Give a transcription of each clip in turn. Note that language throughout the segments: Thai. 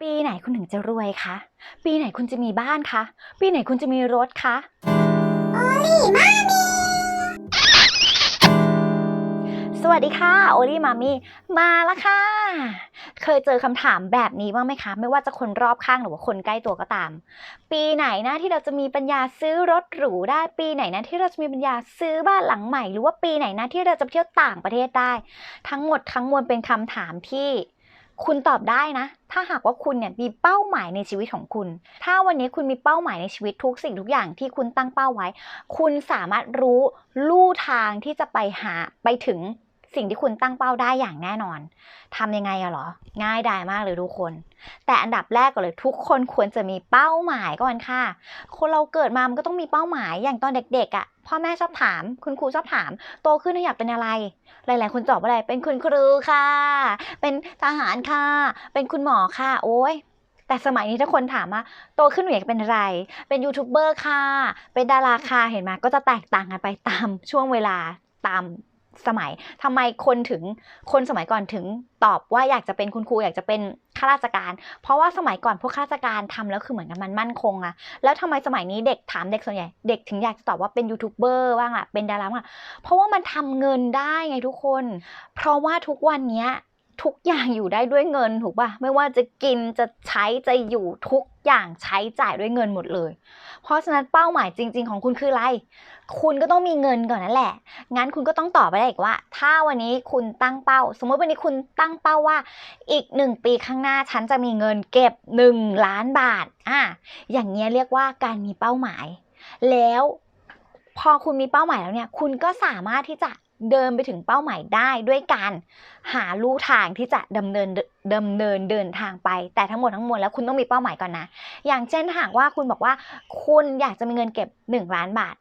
ปีไหนคุณถึงจะรวยคะ ปีไหนคุณจะมีบ้านคะ ปีไหนคุณจะมีรถคะสวัสดีค่ะ โอลี่มามี่มาแล้วค่ะ เคยเจอคำถามแบบนี้บ้างไหมคะ ไม่ว่าจะคนรอบข้างหรือว่าคนใกล้ตัวก็ตาม ปีไหนนะที่เราจะมีปัญญาซื้อรถหรูได้ ปีไหนนะที่เราจะมีปัญญาซื้อบ้านหลังใหม่ หรือว่าปีไหนนะที่เราจะไปเที่ยวต่างประเทศได้ ทั้งหมดทั้งมวลเป็นคำถามที่ คุณตอบได้นะ ถ้าหากว่าคุณเนี่ยมีเป้าหมายในชีวิตของคุณ ถ้าวันนี้คุณมีเป้าหมายในชีวิตทุกสิ่งทุกอย่างที่คุณตั้งเป้าไว้ คุณสามารถรู้ลู่ทางที่จะไปหาไปถึงสิ่งที่คุณตั้งเป้าได้อย่างแน่นอนทำยังไงอะเหรอ ง่ายดายมากเลยทุกคน แต่อันดับแรกก่อนเลยทุกคนควรจะมีเป้าหมายก่อนค่ะ คนเราเกิดมามันก็ต้องมีเป้าหมาย อย่างตอนเด็กๆอะ พ่อแม่ชอบถาม คุณครูชอบถาม โตขึ้นอยากเป็นอะไร หลาย ๆ คนตอบว่าอะไร เป็นคุณครูค่ะ เป็นทหารค่ะ เป็นคุณหมอค่ะ โอ้ยแต่สมัยนี้ถ้าคนถามว่าโตขึ้นหนูอยากเป็นอะไร เป็นยูทูบเบอร์ค่ะ เป็นดาราค่ะ เห็นไหมก็จะแตกต่างกันไปตามช่วงเวลาตาม สมัยทำไมคนถึงคนสมัยก่อนถึงตอบว่าอยากจะเป็นคุณครูอยากจะเป็นข้าราชการ เพราะว่าสมัยก่อนพวกข้าราชการทำแล้วคือเหมือนกับมันมั่นคงอะแล้วทำไมสมัยนี้เด็กถามเด็กส่วนใหญ่เด็กถึงอยากจะตอบว่าเป็นยูทูบเบอร์บ้างอะเป็นดาราบ้างอะเพราะว่ามันทำเงินได้ไงทุกคน เพราะว่าทุกวันเนี้ย ทุกอย่างอยู่ได้ด้วยเงินถูกป่ะไม่ว่าจะกินจะใช้จะอยู่ทุกอย่างใช้จ่ายด้วยเงินหมดเลย เพราะฉะนั้นเป้าหมายจริง ๆ ของคุณคืออะไร คุณก็ต้องมีเงินก่อนนั่นแหละ งั้นคุณก็ต้องตอบไปได้อีกว่า ถ้าวันนี้คุณตั้งเป้า สมมติวันนี้คุณตั้งเป้าว่า อีกหนึ่งปีข้างหน้าฉันจะมีเงินเก็บหนึ่งล้านบาท อะ อย่างเงี้ยเรียกว่าการมีเป้าหมาย แล้วพอคุณมีเป้าหมายแล้วเนี่ย คุณก็สามารถที่จะ เดินไปถึงเป้าหมายได้ด้วยการหาลู่ทางที่จะดำเนินดำเนินเดินทางไป แต่ทั้งหมดทั้งมวลแล้วคุณต้องมีเป้าหมายก่อนนะ อย่างเช่นหากว่าคุณบอกว่าคุณอยากจะมีเงินเก็บ 1 ล้านบาท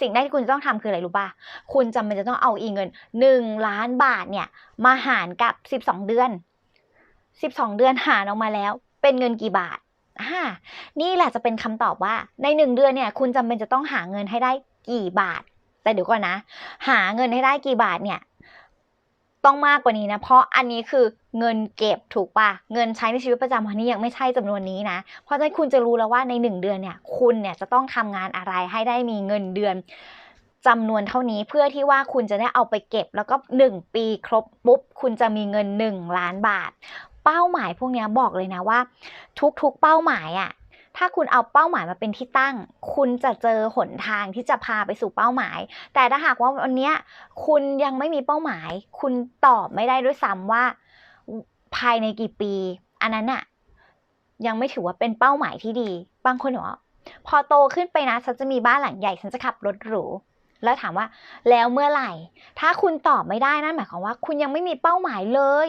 สิ่งแรกที่คุณจะต้องทำคืออะไรรู้ป่ะ คุณจำเป็นจะต้องเอาอีเงิน 1 ล้านบาทเนี่ยมาหารกับ 12 เดือน 12 เดือนหารออกมาแล้ว เป็นเงินกี่บาทอ่านี่แหละจะเป็นคำตอบว่าใน 1 เดือนเนี่ยคุณจำเป็นจะต้องหาเงินให้ได้กี่บาท แต่เดี๋ยวก่อนนะ หาเงินให้ได้กี่บาทเนี่ย ต้องมากกว่านี้นะ เพราะอันนี้คือเงินเก็บถูกปะเงินใช้ในชีวิตประจำวันนี้ยังไม่ใช่จำนวนนี้นะ เพราะฉะนั้นคุณจะรู้แล้วว่าในหนึ่งเดือนเนี่ย คุณเนี่ยจะต้องทำงานอะไรให้ได้มีเงินเดือนจำนวนเท่านี้เพื่อที่ว่าคุณจะได้เอาไปเก็บ แล้วก็หนึ่งปีครบปุ๊บคุณจะมีเงินหนึ่งล้านบาท เป้าหมายพวกนี้บอกเลยนะว่า ทุกๆเป้าหมายอะ ถ้าคุณเอาเป้าหมายมาเป็นที่ตั้ง คุณจะเจอหนทางที่จะพาไปสู่เป้าหมาย แต่ถ้าหากว่าวันนี้คุณยังไม่มีเป้าหมาย คุณตอบไม่ได้ด้วยซ้ำว่าภายในกี่ปี อันนั้นอะยังไม่ถือว่าเป็นเป้าหมายที่ดี บางคนบอกว่าพอโตขึ้นไปนะฉันจะมีบ้านหลังใหญ่ฉันจะขับรถหรูแล้วถามว่าแล้วเมื่อไหร่ ถ้าคุณตอบไม่ได้นั่นหมายความว่า คุณยังไม่มีเป้าหมายเลย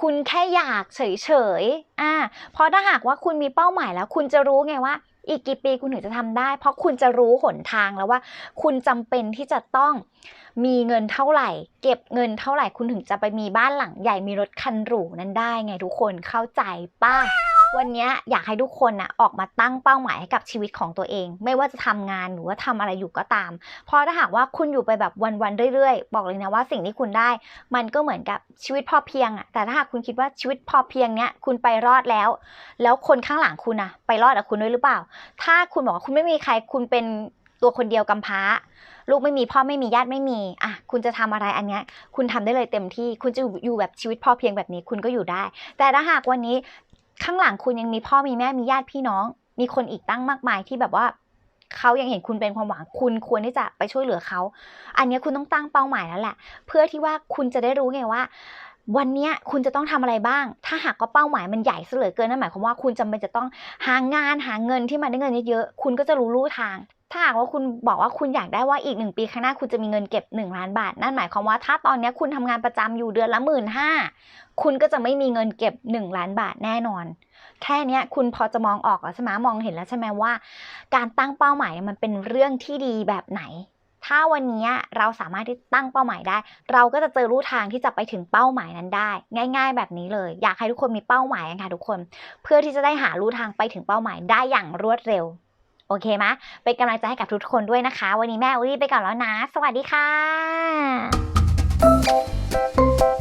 คุณแค่อยากเฉยๆอ่าเพราะถ้าหากว่าคุณมีเป้าหมายแล้ว คุณจะรู้ไงว่า อีกกี่ปีคุณถึงจะทำได้ เพราะคุณจะรู้หนทางแล้วว่า คุณจำเป็นที่จะต้องมีเงินเท่าไหร่ เก็บเงินเท่าไหร่คุณถึงจะไปมีบ้านหลังใหญ่มีรถคันหรูนั้นได้ไงทุกคนเข้าใจป้า วันนี้อยากให้ทุกคนนะออกมาตั้งเป้าหมายให้กับชีวิตของตัวเอง ไม่ว่าจะทำงานหรือว่าทำอะไรอยู่ก็ตาม เพราะถ้าหากว่าคุณอยู่ไปแบบวันๆเรื่อยๆ บอกเลยนะว่าสิ่งที่คุณได้ มันก็เหมือนกับชีวิตพอเพียงอะแต่ถ้าหากคุณคิดว่าชีวิตพอเพียงเนี้ยคุณไปรอดแล้ว แล้วคนข้างหลังคุณอะไปรอดกับคุณด้วยหรือเปล่า ถ้าคุณบอกว่าคุณไม่มีใครคุณเป็นตัวคนเดียวกำพร้า ลูกไม่มีพ่อไม่มีญาติไม่มีอะคุณจะทำอะไรอันเนี้ยคุณทำได้เลยเต็มที่ คุณจะอยู่อยู่แบบชีวิตพอเพียงแบบนี้ คุณก็อยู่ได้ แต่ถ้าหากวันนี้ ข้างหลังคุณยังมีพ่อมีแม่มีญาติพี่น้อง มีคนอีกตั้งมากมายที่แบบว่าเขายังเห็นคุณเป็นความหวังคุณควรที่จะไปช่วยเหลือเขา อันนี้คุณต้องตั้งเป้าหมายแล้วแหละ เพื่อที่ว่าคุณจะได้รู้ไงว่า วันนี้คุณจะต้องทำอะไรบ้าง ถ้าหากว่าเป้าหมายมันใหญ่เสือเกินนั่นหมายความว่าคุณจำเป็นจะต้องหางานหาเงินที่มันได้เงินเยอะๆคุณก็จะรู้ลู่ทาง ถ้าหากว่าคุณบอกว่าคุณอยากได้ว่าอีกหนึ่งปีข้างหน้าคุณจะมีเงินเก็บ1ล้านบาท นั่นหมายความว่าถ้าตอนนี้คุณทำงานประจำอยู่เดือนละหมื่นห้าคุณก็จะไม่มีเงินเก็บ1ล้านบาทแน่นอน แค่นี้คุณพอจะมองออกแล้วใช่ไหมมองเห็นแล้วใช่ไหมว่า การตั้งเป้าหมายเนี่ยมันเป็นเรื่องที่ดีแบบไหน ถ้าวันนี้เราสามารถที่ตั้งเป้าหมายได้ เราก็จะเจอรูทางที่จะไปถึงเป้าหมายนั้นได้ ง่าย ๆ แบบนี้เลย อยากให้ทุกคนมีเป้าหมายกันค่ะทุกคน เพื่อที่จะได้หารูทางไปถึงเป้าหมายได้อย่างรวดเร็ว โอเคไหมเป็นกำลังใจให้กับทุกคนด้วยนะคะ วันนี้แม่อุลี่ไปก่อนแล้วนะ สวัสดีค่ะ